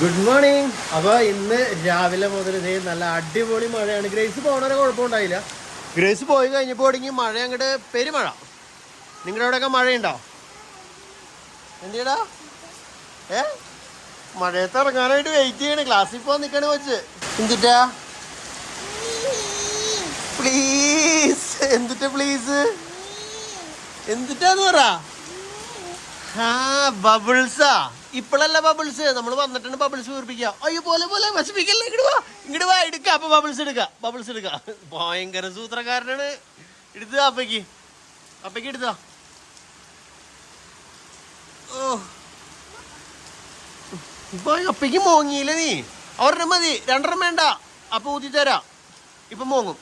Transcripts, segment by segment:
Good morning അപ്പൊ ഇന്ന് രാവിലെ മുതൽ ഇതേ നല്ല അടിപൊളി മഴയാണ്. ഗ്രേസ് പോണവരെ കുഴപ്പമുണ്ടായില്ല. ഗ്രേസ് പോയി കഴിഞ്ഞപ്പോൾ തുടങ്ങി മഴ അങ്ങോട്ട് പെരുമഴ. നിങ്ങളുടെ അവിടെയൊക്കെ മഴയുണ്ടോ? എന്തിടാ? ഏ? മഴയത്ത് ഇറങ്ങാനായിട്ട് വെയിറ്റ് ചെയ്യണ്. ക്ലാസ്സിൽ പോകാൻ നിൽക്കണ വെച്ച് എന്തിട്ടാ? പ്ലീസ് എന്തിട്ട പ്ലീസ് എന്തിട്ടാന്ന് പറ? ആ ബബിൾസാ ഇപ്പോഴല്ല ബബിൾസ് നമ്മൾ വന്നിട്ടുണ്ട് ബബിൾസ് വീർപ്പിക്കുക. അയ്യോ പോലെ പോലെ വിഷമിക്കല്ലേ? ഇങ്ങോട്ട് വാ. ഇങ്ങോട്ട് വാ എടുക്ക. അപ്പൊ ബബിൾസ് എടുക്ക. ബബിൾസ് എടുക്ക. ഭയങ്കര സൂത്രക്കാരനാണ്. എടുത്ത അപ്പയ്ക്ക്? അപ്പയ്ക്ക് എടുത്ത? ഓ. ഇപ്പൊ അപ്പയ്ക്ക് മോങ്ങിയില്ല നീ. ഒരെണ്ണം മതി. രണ്ടെണ്ണം വേണ്ട. അപ്പൊ ഊതി തരാം. ഇപ്പൊ മോങ്ങും.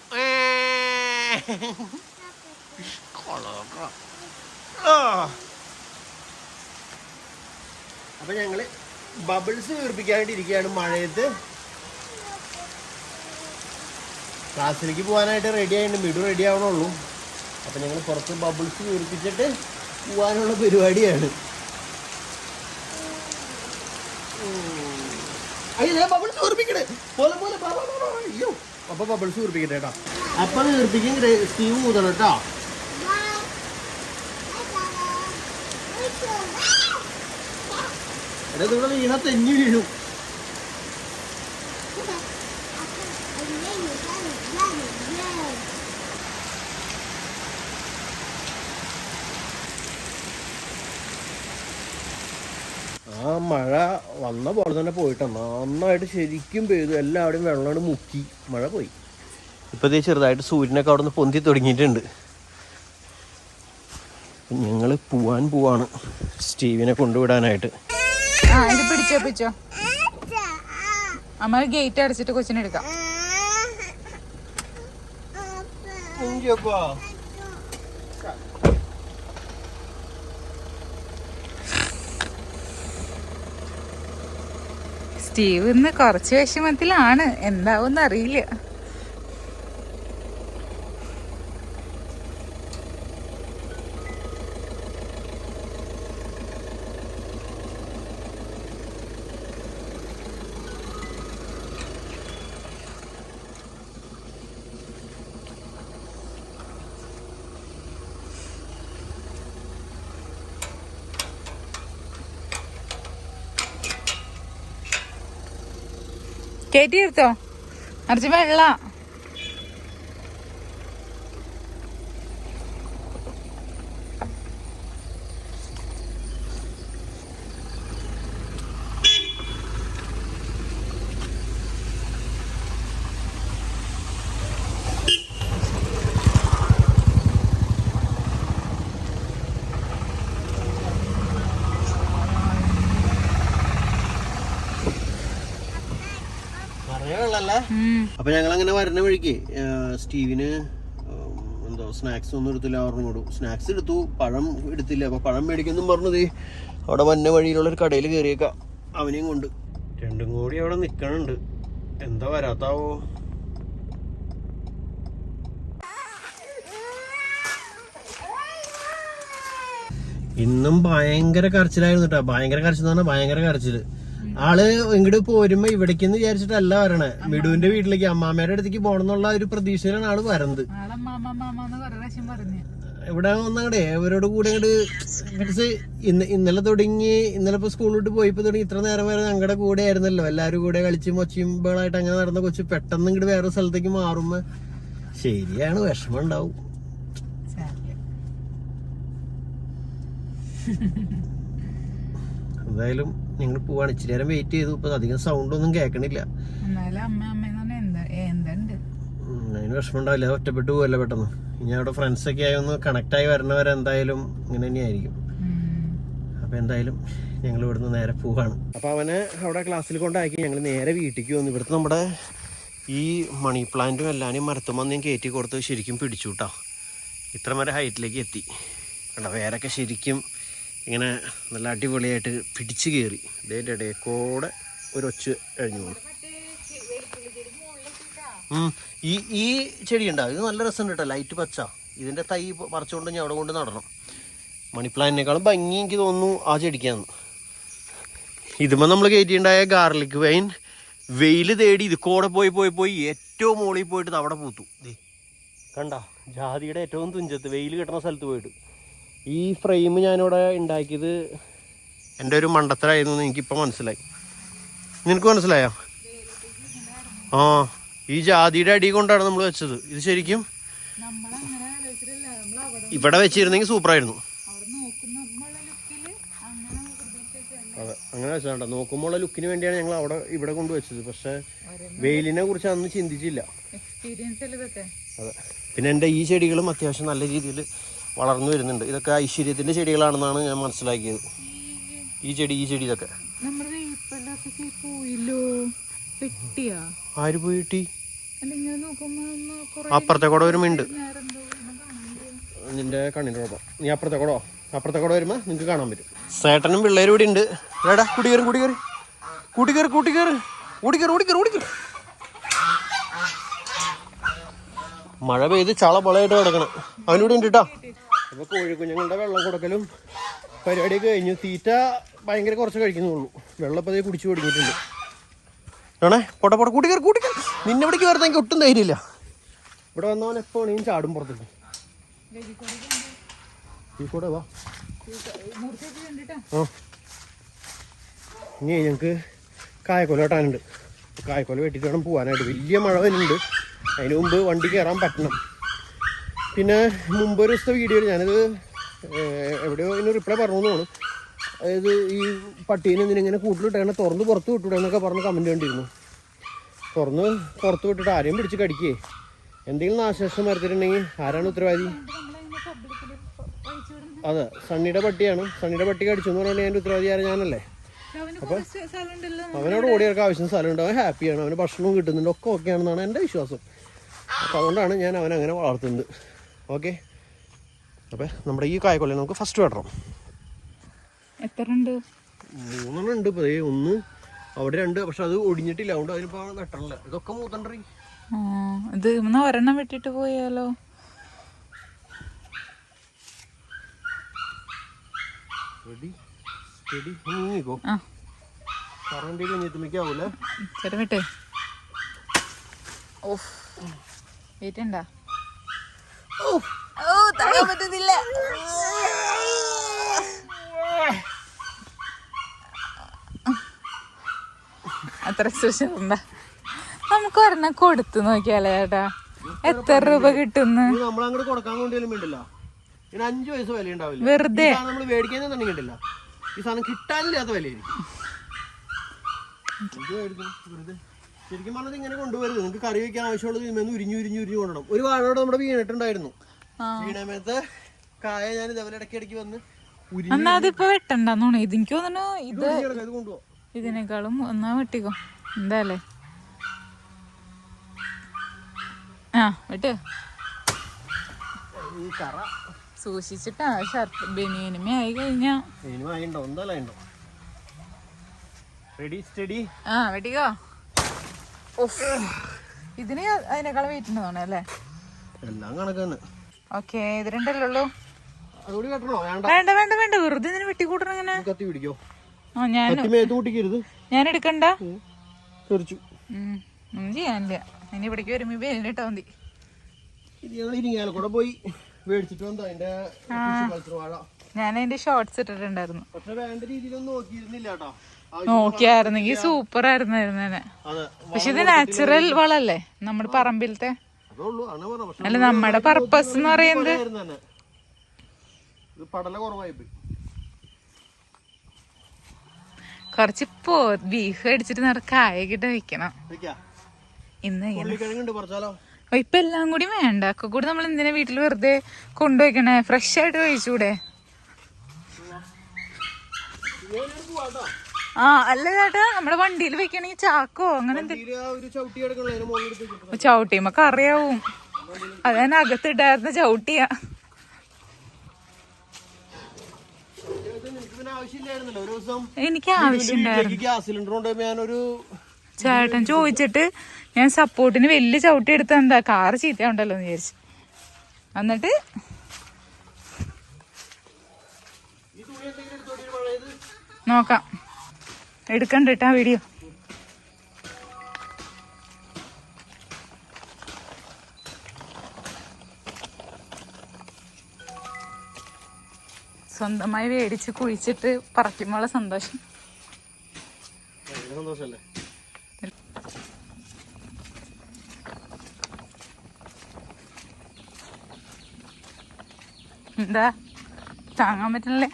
കൊളോക്ക. ആ. അപ്പൊ ഞങ്ങൾ ബബിൾസ് വീർപ്പിക്കാനായിട്ട് മഴയത്ത്. ക്ലാസ്സിലേക്ക് പോകാനായിട്ട് റെഡി ആയിട്ട് മിഡു റെഡി ആവണുള്ളൂ. അപ്പൊ ഞങ്ങൾ പുറത്ത് ബബിൾസ് വീർപ്പിച്ചിട്ട് പോകാനുള്ള പരിപാടിയാണ്. അയ്യോ ബബിൾസ് വീർപ്പിക്കണേ. പോലെ പോലെ. അയ്യോ. അപ്പൊ ബബിൾസ് വീർപ്പിക്കട്ടെ കേട്ടോ. അപ്പൊ വീർപ്പിക്കും സ്റ്റീവ് ഊതണം കേട്ടോ. എടാ ഇവിടെ വീണ തെന്നി ആ മഴ വന്ന പോലെ തന്നെ പോയിട്ടാ. നന്നായിട്ട് ശരിക്കും പെയ്തു. എല്ലാവരും വെള്ളം മുക്കി. മഴ പോയി. ഇപ്പൊ ദേ ചെറുതായിട്ട് സൂര്യനൊക്കെ അവിടെ നിന്ന് പൊന്തി തുടങ്ങിയിട്ടുണ്ട്. ഞങ്ങൾ പോവാൻ പോവാണ് സ്റ്റീവിനെ കൊണ്ടുവിടാനായിട്ട്. ആ ഇത് പിടിച്ചോ പിടിച്ചോ. അമ്മ ഗേറ്റ് അടച്ചിട്ട് കൊച്ചിനെ എടുക്കാം. സ്റ്റീവ് ഇന്ന് കുറച്ച് വിഷമത്തിലാണ്. എന്താവും അറിയില്ല കയറ്റി എടുത്തോ നിറച്ച് വെള്ള. അപ്പൊ ഞങ്ങൾ അങ്ങനെ വരുന്ന വഴിക്ക് സ്റ്റീവിന് എന്തോ സ്നാക്സ് ഒന്നും എടുത്തില്ല ഓർമ്മ കൊടു. സ്നാക്സ് എടുത്തു പഴം എടുത്തില്ല. അപ്പൊ പഴം മേടിക്കുന്നു പറഞ്ഞത്. അവിടെ വന്ന വഴിയിലുള്ള ഒരു കടയിൽ കയറിയേക്കാം അവനെയും കൊണ്ട്. രണ്ടും കൂടി അവിടെ നിക്കണുണ്ട്. എന്താ വരാത്താവോ? ഇന്നും ഭയങ്കര കരച്ചിലായിരുന്നു കേട്ടോ ഭയങ്കര കരച്ചിൽ എന്ന് പറഞ്ഞാൽ ഭയങ്കര കരച്ചിൽ. ആൾ ഇങ്ങോട്ട് പോരുമ്പോ ഇവിടേക്കെന്ന് വിചാരിച്ചിട്ടല്ല വരണേ. മിടുവിന്റെ വീട്ടിലേക്ക് അമ്മാമ്മയുടെ അടുത്തേക്ക് പോണെന്നുള്ള ഒരു പ്രതീക്ഷയിലാണ് ആൾ വരുന്നത്. ഇവിടെ വന്നങ്ങടെ ഇവരോട് കൂടെ അങ്ങോട്ട് ഇന്ന് ഇന്നലെ തുടങ്ങി ഇന്നലെ ഇപ്പൊ സ്കൂളിൽ വിട്ട് പോയിപ്പോ തുടങ്ങി ഇത്ര നേരം വരെ ഞങ്ങളുടെ കൂടെ ആയിരുന്നല്ലോ. എല്ലാവരും കൂടെ കളിച്ച് മൊച്ചിയും ബേളായിട്ട് അങ്ങനെ നടന്ന കൊച്ചു പെട്ടെന്ന് ഇങ്ങോട്ട് വേറെ സ്ഥലത്തേക്ക് മാറുമ്പോ ശരിയാണ് വിഷമം ഉണ്ടാവും. എന്തായാലും ഞങ്ങൾ പോവാണ്. ഇച്ചിരി നേരം വെയിറ്റ് ചെയ്തു. ഇപ്പൊ അധികം സൗണ്ട് ഒന്നും കേൾക്കണില്ല അതിന് വിഷമം ഉണ്ടാവില്ല അത് ഒറ്റപ്പെട്ടു പോവല്ലേ പെട്ടെന്ന്. ഇനി അവിടെ ഫ്രണ്ട്സ് ഒക്കെ ആയി ഒന്ന് കണക്ട് ആയി വരണവരെ എന്തായാലും ഇങ്ങനെ തന്നെയായിരിക്കും അപ്പൊ എന്തായാലും ഞങ്ങൾ ഇവിടുന്ന് നേരെ പോവാണ്. അപ്പൊ അവനെ അവിടെ ക്ലാസ്സിൽ കൊണ്ടാക്കി ഞങ്ങൾ നേരെ വീട്ടിലേക്ക് വന്നു. ഇവിടുത്തെ നമ്മുടെ ഈ മണി പ്ലാന്റും എല്ലാവരും മരത്തുമ്പോൾ ഞാൻ കയറ്റി കൊടുത്ത് ശരിക്കും പിടിച്ചു കേട്ടോ ഇത്ര വരെ ഹൈറ്റിലേക്ക് എത്തി. കണ്ടോ? വേരൊക്കെ ശരിക്കും ഇങ്ങനെ നല്ല അടിപൊളിയായിട്ട് പിടിച്ചു കയറി. ഇതിന്റെ ഇടയിൽ കൂടെ ഒരു ഒച്ച കഴിഞ്ഞു പോകും. ഈ ഈ ചെടി ഉണ്ടാവും ഇത് നല്ല രസമുണ്ട് കേട്ടോ ലൈറ്റ് പച്ച. ഇതിന്റെ തൈ പറിച്ചുകൊണ്ട് ഞാൻ അവിടെ കൊണ്ട് നടണം. മണിപ്ലാന്റിനേക്കാളും ഭംഗി എനിക്ക് തോന്നുന്നു ആ ചെടിക്കാന്ന്. ഇതുമ്പോൾ നമ്മൾ കയറ്റിയുണ്ടായ ഗാർലിക് വൈൻ വെയിൽ തേടി ഇത് കൂടെ പോയി പോയി പോയി ഏറ്റവും മുകളിൽ പോയിട്ട് അവിടെ പൂത്തു. കണ്ട ജാതിയുടെ ഏറ്റവും തുഞ്ചത്ത് വെയിൽ കിട്ടുന്ന സ്ഥലത്ത് പോയിട്ട്. ഈ ഫ്രെയിം ഞാനിവിടെ ഉണ്ടാക്കിയത് എന്റെ ഒരു മണ്ടത്തരായിരുന്നു എന്ന് എനിക്കിപ്പോൾ മനസ്സിലായി. നിനക്ക് മനസ്സിലായോ? ആ ഈ ജാതിയുടെ അടി കൊണ്ടാണ് നമ്മൾ വെച്ചത്. ഇത് ശരിക്കും ഇവിടെ വെച്ചിരുന്നെങ്കിൽ സൂപ്പറായിരുന്നു. അതെ അങ്ങനെ വെച്ചാണ്ട നോക്കുമ്പോൾ ലുക്കിന് വേണ്ടിയാണ് ഞങ്ങൾ അവിടെ ഇവിടെ കൊണ്ടുവച്ചത് പക്ഷെ വെയിലിനെ കുറിച്ച് അന്ന് ചിന്തിച്ചില്ല. അതെ. പിന്നെ എന്റെ ഈ ചെടികളും അത്യാവശ്യം നല്ല രീതിയിൽ വളർന്നു വരുന്നുണ്ട്. ഇതൊക്കെ ഐശ്വര്യത്തിന്റെ ചെടികളാണെന്നാണ് ഞാൻ മനസ്സിലാക്കിയത്. ഈ ചെടി ഈ ചെടി ഇതൊക്കെ. ആര് പോയിട്ടി അപ്പുറത്തെ കൂടെ കാണാനില്ല. നിന്റെ കണ്ണിന്റെ കുഴപ്പം. നീ അപ്പുറത്തെ കൂടോ അപ്പുറത്തെ കൂടെ വരുമ്പോൾ നിങ്ങൾക്ക് കാണാൻ പറ്റും. സേട്ടനും പിള്ളേരും ഇവിടെ ഉണ്ട്. എടാ കുടികയറും കുടികയറി കൂട്ടി കയറി. കൂട്ടി കയറി കൂട്ടി കയറി. ഓടിക്കയറി ഓടിക്കയറി ഓടിക്കയറി മഴ പെയ്ത് ചള പൊളയായിട്ട് കിടക്കണം. അവനിവിടെ ഉണ്ട് കേട്ടോ. അപ്പോൾ കോഴിക്കുഞ്ഞുങ്ങളുടെ വെള്ളം കൊടുക്കലും പരിപാടി കഴിഞ്ഞു. തീറ്റ ഭയങ്കര കുറച്ച് കഴിക്കുന്നുള്ളൂ. വെള്ളം ഇപ്പോൾ അതേ കുടിച്ചു തുടങ്ങിയിട്ടുണ്ട് ആണേ പൊട്ട പൊട്ട നിന്നെ ഇവിടേക്ക് വരുന്ന എനിക്ക് ഒട്ടും ധൈര്യമില്ല. ഇവിടെ വന്നവൻ എപ്പോ വേണമെങ്കിലും ചാടും പുറത്തേക്ക്. ഈ കൂടെ വാ. ആ. ഇനി ഞങ്ങൾക്ക് കായക്കൊല വെട്ടാനുണ്ട്. കായക്കൊല വെട്ടിട്ട് വേണം പോകാനായിട്ട് വലിയ മഴ വരുന്നുണ്ട്. അതിനു മുമ്പ് വണ്ടി കയറാൻ പറ്റണം. പിന്നെ മുമ്പ് ഒരു ദിവസത്തെ വീഡിയോയിൽ ഞാനത് എവിടെയോ അതിന് റിപ്ലൈ പറഞ്ഞു തോന്നുന്നു അതായത് ഈ പട്ടീനെ എന്തിനിങ്ങനെ കൂട്ടിലിട്ടേണ തുറന്ന് പുറത്ത് വിട്ടൂടെ എന്നൊക്കെ പറഞ്ഞ് കമന്റ് കണ്ടിരുന്നു. തുറന്ന് പുറത്ത് വിട്ടിട്ട് ആരെയും പിടിച്ച് കടിക്കേ? എന്തെങ്കിലും നാശനഷ്ടം വരുത്തിയിട്ടുണ്ടെങ്കിൽ ആരാണ് ഉത്തരവാദി? അതെ സണ്ണിയുടെ പട്ടിയാണ്. സണ്ണിയുടെ പട്ടി കടിച്ചു എന്ന് പറഞ്ഞാൽ എന്റെ ഉത്തരവാദി ആരാ? ഞാനല്ലേ. അപ്പൊ അവനോട് ഓടിയൊക്കെ ആവശ്യം സ്ഥലമുണ്ട്. അവൻ ഹാപ്പിയാണ് അവന് ഭക്ഷണവും കിട്ടുന്നുണ്ട്. ഒക്കെ ഓക്കെ ആണെന്നാണ് എന്റെ വിശ്വാസം. അപ്പോൾ അതുകൊണ്ടാണ് ഞാൻ അവനങ്ങനെ വളർത്തുന്നത്. ഓക്കെ. അപ്പോൾ നമ്മുടെ ഈ കായക്കൊല്ലം നമുക്ക് ഫസ്റ്റ് വെട്ടണം എത്ര ഉണ്ട്? മൂന്നെണ്ണം ഉണ്ട് ഇപ്പോൾ ഒന്ന് അവിടെ രണ്ട് പക്ഷെ അത് ഒടിഞ്ഞിട്ടില്ല. അതുകൊണ്ട് അതിനിപ്പോൾ വെട്ടണില്ല. ഇതൊക്കെ മൂത്തണ്ടറി ഇത് എന്നാ ഒരെണ്ണം വെട്ടിട്ട് പോയാലോ? റെഡി റെഡി നീങ്ങിക്കോ ആ. കറണ്ട് കുഞ്ഞെത്തുമ്പിക്കാവൂലേ ചേട്ടാ വിട്ടേ. ഓഫ് വെയിറ്റ് ഉണ്ടാ ഓ തടാൻ പറ്റുന്നില്ല. അത്ര ഉണ്ടാ നമുക്ക് ഒരെണ്ണം കൊടുത്തു നോക്കിയാലേ ചേട്ടാ എത്ര രൂപ കിട്ടുന്നു? നമ്മളങ്ങോട്ട് കൊടുക്കാൻ കൊണ്ടുവരും വേണ്ടില്ല. ഇതിന് അഞ്ച് പൈസ വില ഉണ്ടാവില്ല. വെറുതെ. നമ്മൾ മേടിക്കാൻ തന്നെ കണ്ടില്ല. ഈ സാധനം കിട്ടാനില്ലാത്ത വിലയായിരിക്കും. വെറുതെ. ശരിക്കും പറഞ്ഞത് ഇങ്ങനെ കൊണ്ടുവരുത്. നിങ്ങൾക്ക് കറി വെക്കാൻ ആവശ്യമുള്ളത് ഇതിൽ ഉരിഞ്ഞു ഉരിഞ്ഞു ഉരിഞ്ഞു കൊണ്ടണം ഒരു വാഴയോടെ നമ്മുടെ വീണിട്ടുണ്ടായിരുന്നു. വീണമേത്തെ കായ ഞാൻ ഇതേപോലെ ഇടയ്ക്ക് ഇടയ്ക്ക് വന്ന് എന്നാ അതിപ്പോ വെട്ടണ്ടെന്ന് തോന്നുന്നു. ഇത് എനിക്ക് തോന്നുന്നു ഇത് ഇതിനേക്കാളും ഒന്നാ വെട്ടിക്കോ. എന്താല്ലേ ആ വെട്ട്. സൂക്ഷിച്ചിട്ടാ. ഷർട്ട് ബനിയനുമേ ആയി കഴിഞ്ഞാ. റെഡി സ്റ്റഡി ആ വെട്ടിക്കോ. ഇതിന് അതിനേക്കാൾ വെയിറ്റ് ഉണ്ട് തോന്നേ അല്ലേ? എല്ലാം കണക്കാണ്. ഓക്കേ ഇത് രണ്ടല്ലേ ഉള്ളൂ? വേണ്ട. വേണ്ട വേണ്ട വെറുതെ ഇതിനെ വെട്ടി വെട്ടിക്കൂട്ടണം ഇങ്ങനെ. കത്തി പിടിക്കോ? ആ ഞാൻ ഞാൻ എടുക്കണ്ട? തെറിച്ചു. ഒന്നും ചെയ്യാനില്ല. ഇനി ഇവിടേക്ക് വരുമ്പോ ബനിയനിട്ടാ മതി. ഇത് ഞങ്ങൾ ഇരിങ്ങാലക്കൂടെ പോയി. മേടിച്ചിട്ട് വന്നോ അതിന്റെ ഞാൻ അതിന്റെ ഷോർട്സ് ഇട്ടിട്ടുണ്ടായിരുന്നു നോക്കിയായിരുന്നെങ്കിൽ സൂപ്പർ ആയിരുന്നു പക്ഷെ ഇത് നാച്ചുറൽ വളല്ലേ? നമ്മുടെ പറമ്പിലത്തെ. അല്ല നമ്മുടെ പർപ്പസ് എന്ന് പറയുന്നത് കൊറച്ചിപ്പോ ബീഫ് അടിച്ചിട്ട് നിറ കായകിട്ട് വെക്കണം. വെക്കാ. ഇന്ന് ഇപ്പൊ എല്ലാം കൂടി വേണ്ട. ഒക്കെ കൂടി നമ്മൾ എന്തിനാ വീട്ടിൽ വെറുതെ കൊണ്ടുവയ്ക്കണേ ഫ്രഷ് ആയിട്ട് കഴിച്ചൂടെ? ആ അല്ല ചേട്ടാ നമ്മുടെ വണ്ടിയിൽ വെക്കണെങ്കിൽ ചാക്കോ അങ്ങനെ എന്തെങ്കിലും ഇതിൽ ആ ഒരു ചവിട്ടി നമുക്ക് അറിയാവും മുകളിൽ എടുത്ത് വെച്ചിട്ടുണ്ട്. ചവിട്ടിയുമ്പോ കറിയാവും. അത് ഞാൻ അകത്തിട്ടായിരുന്ന ചവിട്ടിയാ. എനിക്ക് ആവശ്യമുണ്ടായിരുന്നു. ഗ്യാസ് സിലിണ്ടർ ഞാനൊരു ചേട്ടൻ ചോദിച്ചിട്ട് ഞാൻ സപ്പോർട്ടിന് വലിയ ചവിട്ടി എടുത്ത എന്താ കാറ് ചീത്തയുണ്ടല്ലോ എന്ന് വിചാരിച്ചു. എന്നിട്ട് ഈ തുണി എന്തെങ്കിലും എടുത്തോട്ടി ഒരു പഴയത് നോക്കാം. എടുക്കണ്ട കേട്ടാ വീഡിയോ സ്വന്തമായി മേടിച്ച് കുഴിച്ചിട്ട് പറിക്കുമ്പോഴുള്ള സന്തോഷം. സന്തോഷല്ലേ? എന്താ? താങ്ങാൻ പറ്റില്ലേ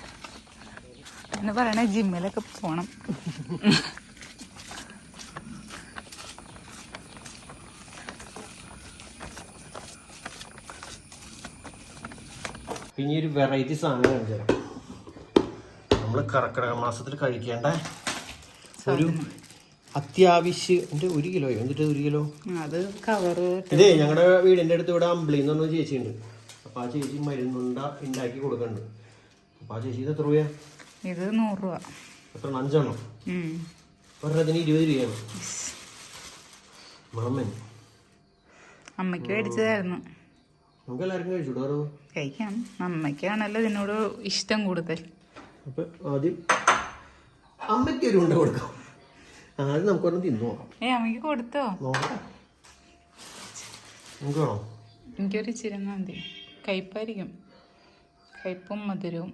എന്ന് പറയണ ജിമ്മിലൊക്കെ പോണം. പിന്നെ ഒരു വെറൈറ്റി സാധനം കാണിച്ചു നമ്മൾ കർക്കിടക മാസത്തിൽ കഴിക്കേണ്ട ഒരു അത്യാവശ്യം ഒരു കിലോ എന്നിട്ട് ഒരു കിലോ? അത് കവറ് ഇതേ ഞങ്ങളുടെ വീടിന്റെ അടുത്ത് ഇവിടെ അമ്പിളി എന്ന് പറഞ്ഞ ചേച്ചിയുണ്ട്. അപ്പോൾ ആ ചേച്ചി മരുന്നുണ്ട ഉണ്ടാക്കി കൊടുക്കണ്ട്. അപ്പോൾ ആ ചേച്ചി ഇത് എത്ര രൂപയാ? ഇത് നൂറ് രൂപ. ഒരെണ്ണത്തിന് ഇരുപത് രൂപയാണ്. മാമൻ. അമ്മയ്ക്ക് മേടിച്ചതായിരുന്നു. നമുക്ക് എല്ലാവർക്കും കഴിച്ചു കഴിക്കാം. അമ്മയ്ക്കാണല്ലോ ഇതിനോട് ഇഷ്ടം കൂടുതൽ. അപ്പം ആദ്യം അമ്മയ്ക്ക് ഒരു ഉണ്ട കൊടുക്കാം. ആദ്യം തിന്നു ഏ അമ്മയ്ക്ക് കൊടുത്തോ? നമുക്ക് വേണോ? എനിക്കൊരു ചിരങ്ങാന്തി കയ്പായിരിക്കും. കയ്പും മധുരവും.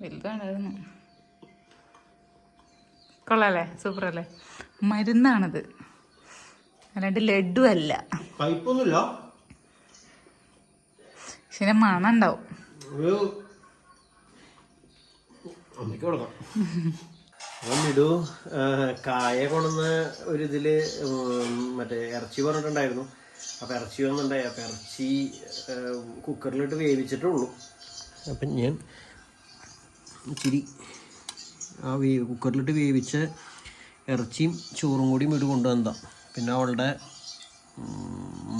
വലുതാണായിരുന്നു കൊള്ളാല്ലേ? സൂപ്പർ അല്ലേ മരുന്നാണത്. അല്ലാണ്ട് ലഡു അല്ല. പക്ഷെ മണം ഉണ്ടാവും ഇടൂ കായ കൊണ്ടുന്ന ഒരു ഇതിൽ മറ്റേ ഇറച്ചി പറഞ്ഞിട്ടുണ്ടായിരുന്നു. അപ്പം ഇറച്ചി വന്നിട്ടുണ്ടായി. അപ്പം ഇറച്ചി കുക്കറിലിട്ട് കുക്കറിലിട്ട് വേവിച്ചിട്ടുള്ളൂ അപ്പം ഞാൻ ഇച്ചിരി ആ വേ കുക്കറിലിട്ട് വേവിച്ച ഇറച്ചിയും ചോറും കൂടിയും ഇട്ട് കൊണ്ടുവന്നതാ. പിന്നെ അവളുടെ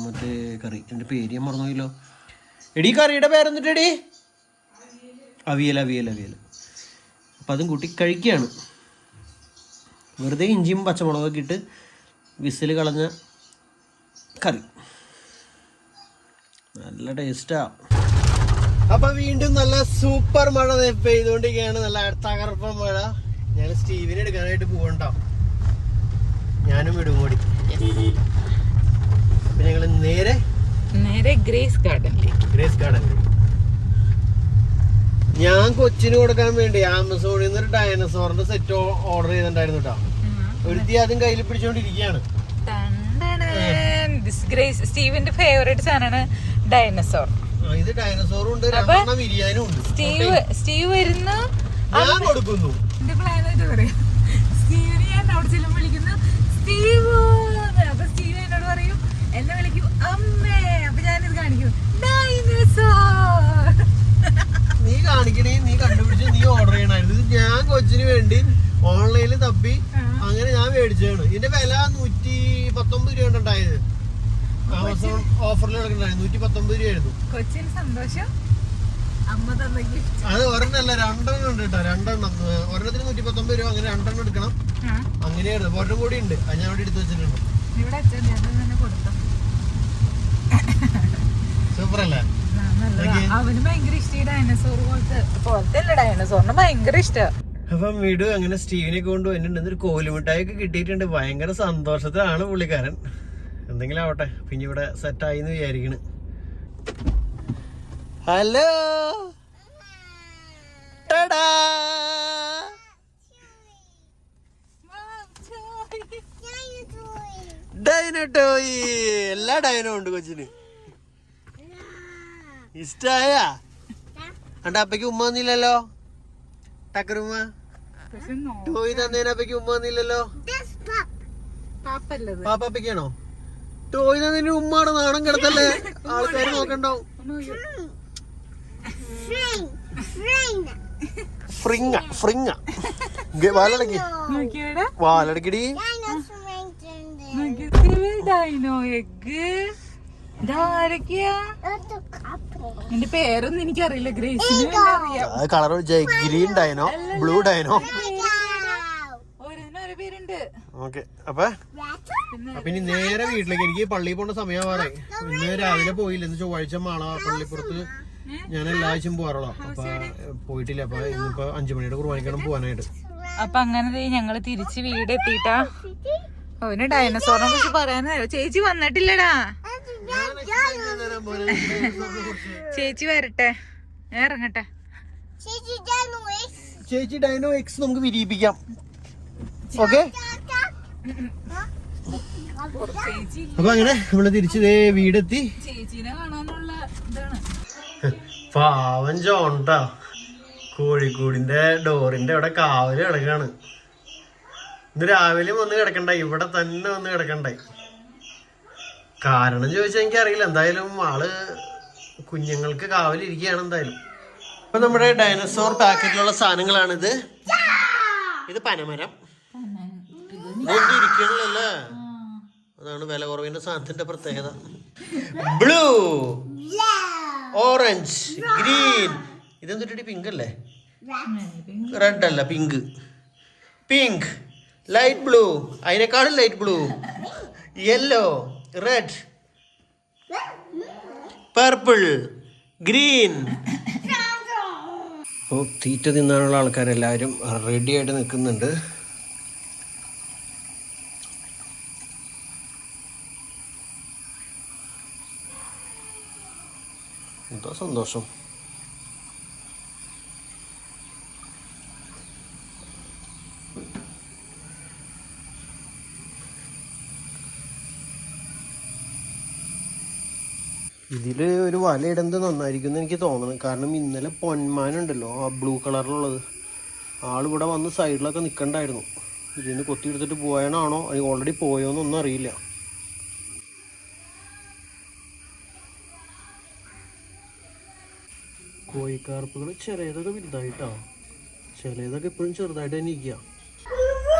മറ്റേ കറി. എന്റെ പേര് ഞാൻ മറന്നുപോയല്ലോ. എടീ കറിയുടെ പേരെന്നിട്ടെടി അവിയൽ അവിയൽ അവിയൽ. അപ്പം അതും കൂട്ടി കഴിക്കുകയാണ് വെറുതെ ഇഞ്ചിയും പച്ചമുളകൊക്കെ ഇട്ട് വിസിൽ കളഞ്ഞ കറി. നല്ല ടേസ്റ്റാ. അപ്പൊ വീണ്ടും നല്ല സൂപ്പർ മഴ പെയ്തുകൊണ്ടിരിക്കുകയാണ് നല്ല തകർപ്പ മഴ. ഞാൻ സ്റ്റീവിനെ എടുക്കാനായിട്ട് പോകണ്ട ഞാനും വിടും കൂടി അപ്പൊ ഞങ്ങൾ നേരെ നേരെ ഗ്രേസ് ഗാർഡനിലേക്ക്. ഗ്രേസ് ഗാർഡനിലേക്ക്. ഞാൻ കൊച്ചിന് കൊടുക്കാൻ വേണ്ടി ആമസോണിൽ നിന്ന് ഒരു ഡയനസോറിന്റെ സെറ്റ് ഓർഡർ ചെയ്തിട്ടുണ്ടായിരുന്നു കേട്ടോ ഒരുത്തി അതും കയ്യിൽ പിടിച്ചോണ്ടിരിക്കുകയാണ്. ഗ്രേസ് സ്റ്റീവിന്റെ ഫേവറേറ്റ് സാധനമാണ് ഡൈനസോർ. ആ, ഇത് ഡയനസോറും ഉണ്ട് രണ്ടെണ്ണം വിരിയാനും ഉണ്ട്. സ്റ്റീവ് സ്റ്റീവ് വരുന്നു ഞാൻ കൊടുക്കുന്നു. എന്റെ പ്ലാൻ ആയിട്ട് പറയാം. സ്റ്റീവിനെ ഞാൻ അവിടെ ചെല്ലുമ്പോൾ വിളിക്കുന്നു സ്റ്റീവ്. അപ്പൊ സ്റ്റീവ് എന്നോട് പറയും എന്നെ വിളിക്കും അമ്മേ. അപ്പൊ ഞാനിത് കാണിക്കും ഡൈനസോർ നീ കാണിക്കണേ നീ കണ്ടുപിടിച്ച് നീ ഓർഡർ ചെയ്യണായിരുന്നു. ഇത് ഞാൻ കൊച്ചിന് വേണ്ടി ഓൺലൈനിൽ തപ്പി അങ്ങനെ ഞാൻ മേടിച്ചതാണ്. ഇതിന്റെ വില നൂറ്റി പത്തൊമ്പത് രൂപ ഉണ്ടായത്. ആമസോൺ ഓഫറിൽ കിടക്കണ്ടായിരുന്നു നൂറ്റി പത്തൊമ്പത് രൂപയായിരുന്നു. കൊച്ചിന് സന്തോഷം. അമ്മ തന്ന ഗിഫ്റ്റ് അത് ഒരെണ്ണല്ല രണ്ടെണ്ണം ഉണ്ട് കേട്ടോ. രണ്ടെണ്ണം. ഒരെണ്ണത്തിന് നൂറ്റി പത്തൊമ്പത് രൂപ അങ്ങനെ രണ്ടെണ്ണം എടുക്കണം. അങ്ങനെയായിരുന്നു ഒരെണ്ണം കൂടി ഉണ്ട്. അത് ഞാൻ എടുത്ത് വെച്ചിട്ടുണ്ട്. ഇവിടെ അച്ഛൻ തന്നെ കൊടുത്തു. സൂപ്പർ അല്ലേ. അവന് ഭയങ്കര ഇഷ്ടം ഈ ഡൈനസോർ പോലത്തെ. പോലത്തെ അല്ല ഡൈനസോറിന് ഭയങ്കര ഇഷ്ടം. അപ്പം വീട് അങ്ങനെ സ്റ്റീവിനെ കൊണ്ട് വന്നിട്ടുണ്ട് ഒരു കോലുമിട്ടായൊക്കെ കിട്ടിയിട്ടുണ്ട്. ഭയങ്കര സന്തോഷത്തിലാണ് പുള്ളിക്കാരൻ. എന്തെങ്കിലും ആവട്ടെ. പിന്നെ ഇവിടെ സെറ്റായി എന്ന് വിചാരിക്കണ്. ഹലോ. ടടാ. Dino toy. എല്ലാ ഡൈനോ ഉണ്ട് കൊച്ചിന്. ഇഷ്ടായ? അണ്ട അപ്പയ്ക്ക് ഉമ്മ വന്നില്ലല്ലോ? ടക്കറുമ്മ? ടോയി തന്നേനപ്പക്ക് ഉമ്മ വന്നില്ലല്ലോ? പാപ്പ പാപ്പാപ്പയ്ക്കാണോ ടോയ് നിന്റെ ഉമ്മാടെ നാണം കിടത്തല്ലേ? ആൾക്കാർ നോക്കണ്ടാവും. ഫ്രിങ്ങ വാലടക്കി. വാലടക്കിടി. ഡൈനോ എഗ് ഇതാരൊക്കെയാ നിന്റെ പേരൊന്നും എനിക്കറിയില്ല. ഗ്രേസിന് colour green dino blue dino. Okay. അപ്പൊ? പിന്നെ അപ്പൊ ഇനി നേരെ വീട്ടിലേക്ക് എനിക്ക് പള്ളിയിൽ പോകേണ്ട സമയമാറേ ഇന്ന് രാവിലെ പോയില്ല. ഇന്ന് ചൊവ്വാഴ്ച മാള പള്ളിപ്പുറത്ത് ഞാൻ എല്ലാ ആഴ്ചയും പോകാറുള്ളൂ അപ്പൊ പോയിട്ടില്ല. അപ്പൊ ഇന്നിപ്പോ അഞ്ചു മണിയുടെ കുർബാനിക്കണം പോകാനായിട്ട് അപ്പൊ അങ്ങനെ ദേ ഞങ്ങൾ തിരിച്ച് വീട് എത്തിട്ടാ അവന് ഡയനസോറിനെ കുറിച്ച് പറയാനോ? ചേച്ചി വന്നിട്ടില്ലടാ. ചേച്ചി വരട്ടെ. ഞാൻ ഇറങ്ങട്ടെ. ചേച്ചി ഡൈനോ എക്സ് നമുക്ക് വിരിയിപ്പിക്കാം. ഓക്കെ? ചേച്ചി അപ്പൊ അങ്ങനെ നമ്മൾ തിരിച്ച് ദേ വീടെത്തി. പാവൻ ജോണ്ടാ കോഴിക്കോടിന്റെ ഡോറിന്റെ അവിടെ കാവൽ കിടക്കാണ്. ഇന്ന് രാവിലെ വന്ന് കിടക്കണ്ടായി. ഇവിടെ തന്നെ വന്ന് കിടക്കണ്ടായി. കാരണം ചോദിച്ചാൽ എനിക്കറിയില്ല. എന്തായാലും ആൾ കുഞ്ഞുങ്ങൾക്ക് കാവലിരിക്കുകയാണ് എന്തായാലും. ഇപ്പൊ നമ്മുടെ ഡൈനസോർ പാക്കറ്റിലുള്ള സാധനങ്ങളാണിത്. ഇത് പനമരം. ഇരിക്കണല്ലേ അതാണ് വില കുറവിന്റെ സാധനത്തിന്റെ പ്രത്യേകത. ബ്ലൂ. ഓറഞ്ച്. ഗ്രീൻ. ഇതെന്തൊരു പിങ്ക് അല്ലേ? റെഡ് അല്ല പിങ്ക് പിങ്ക് ലൈറ്റ് ബ്ലൂ അതിനേക്കാളും light blue yellow red purple green അപ്പോൾ തീറ്റ തിന്നാനുള്ള ആൾക്കാരെല്ലാവരും റെഡി ആയിട്ട് നിൽക്കുന്നുണ്ട്. എന്താ സന്തോഷം ഇതിൽ ഒരു വല ഇടുന്നത് നന്നായിരിക്കും എന്ന് എനിക്ക് തോന്നുന്നത് കാരണം ഇന്നലെ പൊന്മാനുണ്ടല്ലോ ആ ബ്ലൂ കളറിലുള്ളത് ആളിവിടെ വന്ന് സൈഡിലൊക്കെ നിൽക്കണ്ടായിരുന്നു ഇതിന്ന് കൊത്തിയെടുത്തിട്ട് അല്ലെങ്കിൽ ഓൾറെഡി പോയോന്നൊന്നും അറിയില്ല. കോഴിക്കാർപ്പുകൾ ചെറിയതൊക്കെ വലുതായിട്ടോ. ചിലതൊക്കെ ഇപ്പോഴും ചെറുതായിട്ട് തന്നെ ഇരിക്കുക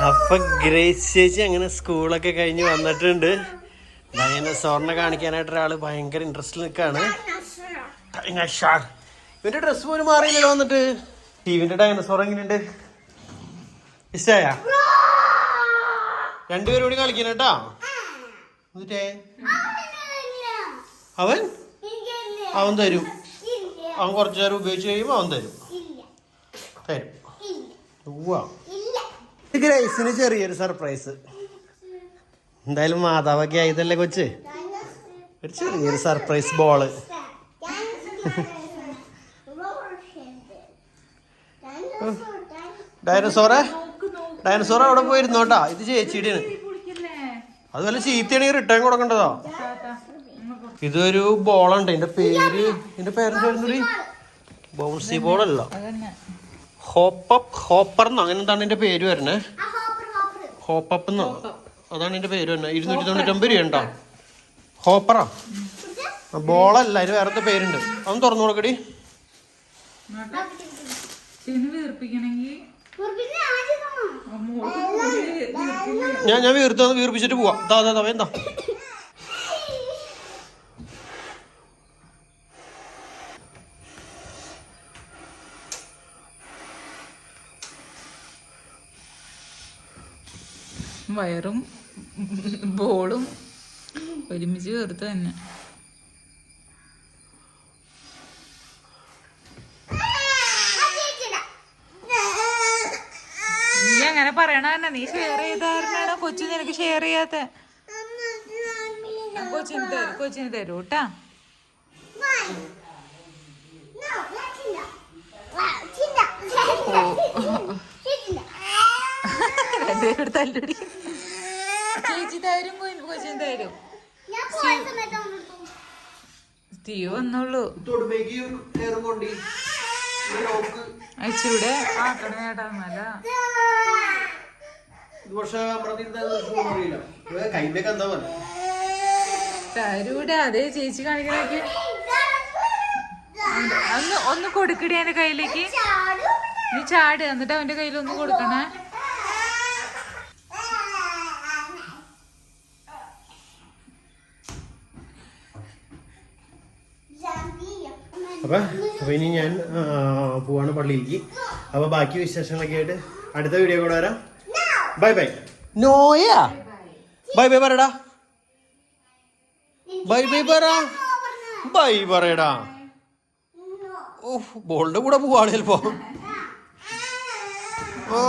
അപ്പൊ ഗ്രേസ് ചേച്ചി അങ്ങനെ സ്കൂളൊക്കെ കഴിഞ്ഞ് വന്നിട്ടുണ്ട്. ഡൈനസോറിനെ കാണിക്കാനായിട്ട് ഒരാൾ ഭയങ്കര ഇൻട്രസ്റ്റ് നിൽക്കാണ്. ഇവന്റെ ഡ്രസ് പോലും മാറിയില്ല വന്നിട്ട്. ടീവിന്റെ ഡൈനസോർ എങ്ങനെയുണ്ട്? ഇഷ്ടായ? രണ്ടുപേരും കൂടി കളിക്കണം കേട്ടോ എന്നിട്ടേ? അവൻ? അവൻ തരും. അവൻ കുറച്ചു നേരം ഉപയോഗിച്ച് കഴിയുമ്പോൾ അവൻ തരും. തരും. ഗ്രേസിന് ചെറിയൊരു സർപ്രൈസ് എന്തായാലും മാതാവൊക്കെ ആയതല്ലേ കൊച്ച്? ഒരു ചെറിയൊരു സർപ്രൈസ് ബോൾ ഡൈനസോറെ ഡൈനസോർ അവിടെ പോയിരുന്നോട്ടാ ഇത് ചേച്ചിയുടെയാണ് അതുപോലെ വല്ല ചീത്തയാണെങ്കിൽ റിട്ടേൺ കൊടുക്കേണ്ടതാ? ഇതൊരു ബോളുണ്ട്. ഇതിന്റെ പേര് ഇതിന്റെ പേരെന്തായിരുന്നു ബൗൺസി ബോൾ അല്ല ഹോപ്പപ്പ് ഹോപ്പർ എന്നോ അങ്ങനെ എന്താണ് ഇതിന്റെ പേര് വരണേ ഹോപ്പപ്പ്. എന്നോ അതാണ് ഇതിന്റെ പേര് തന്നെ ഇരുന്നൂറ്റി തൊണ്ണൂറ്റൊമ്പത് രൂപ ഉണ്ടോ? ഹോപ്പറാ? ബോളല്ല. അതിന് വേറെ പേരുണ്ട്? അതൊന്ന് തുറന്നു കൊടുക്കടി. ഞാൻ ഞാൻ വീർത്തു വീർപ്പിച്ചിട്ട് പോവാം. താ താ താ എന്താ വയറും ബോളും ഒരുമിച്ച് ചേർത്ത് തന്നെ. നീ അങ്ങനെ പറയണ തന്നെ. നീ ഷെയർ ചെയ്താരണോ കൊച്ചു നിനക്ക് ഷെയർ ചെയ്യാത്ത? കൊച്ചിന് തരും കൊച്ചിന് തരൂ കേട്ടാ ഓ. രണ്ടുപേരോട് തല്ലടി. തരും കൊ- കൊച്ചിന് തരും തീ വന്നുള്ളൂ അയച്ചൂടെ ആക്കണ ചേട്ടാ നല്ല കൈമേക്ക് എന്താ പോലെ തരൂടെ അതേ ചേച്ചി കാണിക്കണേക്ക് ഒന്ന് ഒന്ന് കൊടുക്കടി എന്റെ കയ്യിലേക്ക്. നീ ചാട് എന്നിട്ട് അവന്റെ കയ്യിൽ ഒന്ന് കൊടുക്കണേ. അപ്പൊ അപ്പൊ ഇനി ഞാൻ പോവാണ് പള്ളിയിലേക്ക്. അപ്പൊ ബാക്കി വിശേഷങ്ങളൊക്കെ ആയിട്ട് അടുത്ത വീഡിയോ കൂടെ വരാം. Bye bye നോയ. ബൈ ബൈ പറയടാ. ബൈ ബൈ പറ. ബൈ പറയടാ. ഓ ബോളിന്റെ കൂടെ പോവാണ് ചിലപ്പോ. ഓ